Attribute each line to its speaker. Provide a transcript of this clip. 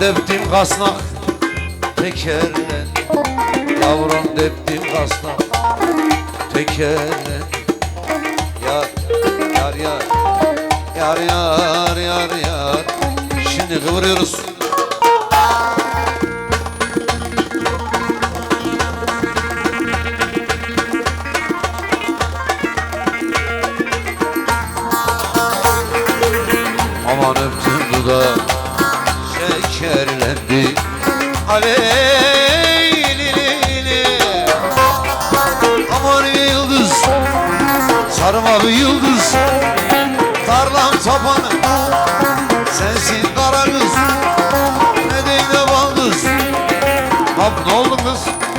Speaker 1: deptim kasnak tekerle. Yavrum deptim kasnak tekerle. Yar yar yar. Yar yar yar yar. Şimdi kıvırıyoruz. Aman öptüm dudağı şekerlendi Aleylili Aman yıldız Sarma bir yıldız. Tarlam tapanı Sensin kara kız. Ne değil ne baldız Hop ne oldu kız